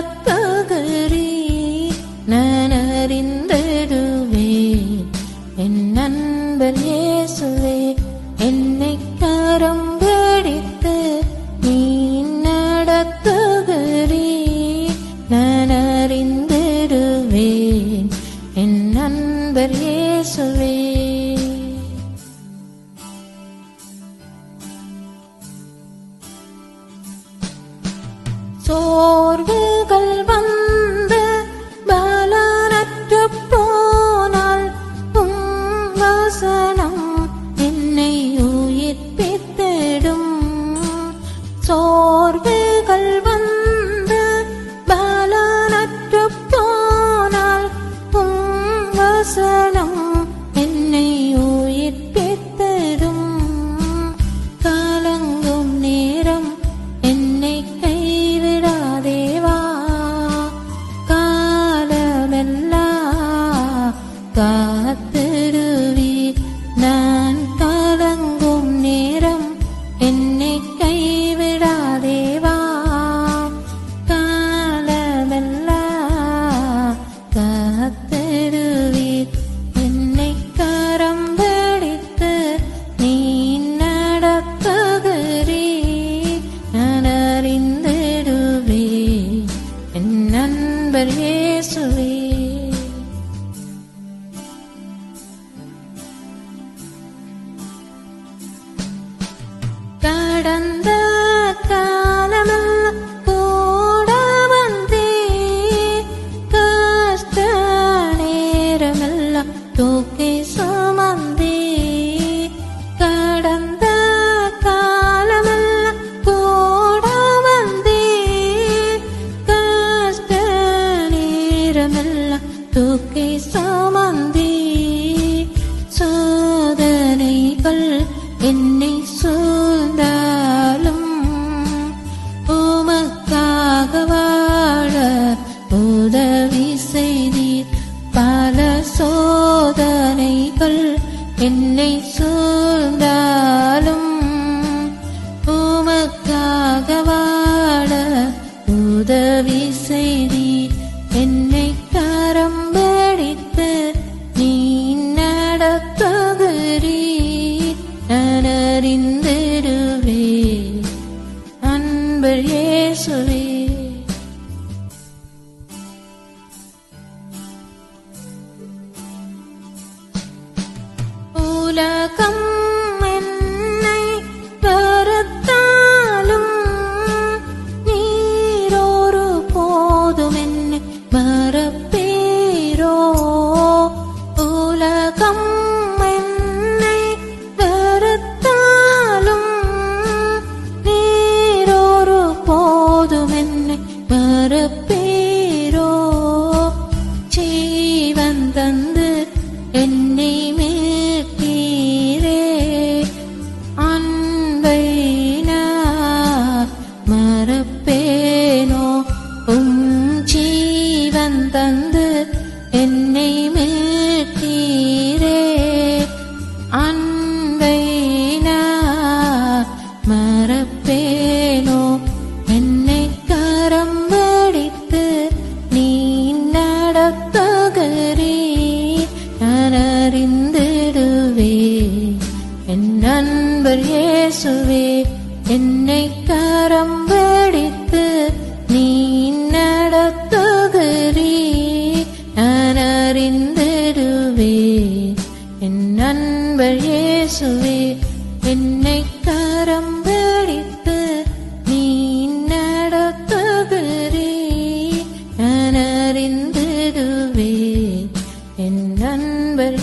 கத்தகரே நான் அறிந்தடுவே என் நண்பன் இயேசுவே என்னை கரம் பிடித்து நீ நடத்துகிறே. நான் அறிந்திடுவேன் என் நண்பர் இயேசுவே. சோர்வு காலமெல்லாம் காத்திடுவி நான் கலங்கும் நேரம் என்னை கைவிடாதேவா? காலமெல்லாம் காத்திடுவீர். என்னை கரம் பிடித்து நீ நடத்துகிறீ நான் அறிந்திடுவே என் கடந்த என்னை சூழ்ந்தாலும் உமக்காக வாழ உதவி செய்தீர். என்னை கரம் பிடித்து நீ நடத்துகிறீர் நான் அறிந்திடுவே அன்பர் இயேசுவே உலகம் என்னை கருத்தாலும் நீரொரு போதும் என்னை மறப்பீரோ? உலகம் என்னை வெறுத்தாலும் நீரொரு போதும் என்னை மறப்பீரோ? ஜீவன் தந்து என்னை அன்பர் இயேசுவே என்னை கரம் பிடித்து நீ நடத்துகிறீ. நான் அறிந்திடுவே என் அன்பர் இயேசுவே என்னை கரம் பிடித்து நீ நடத்துகிறீ. நான் அறிந்திடுவே என் அன்பர்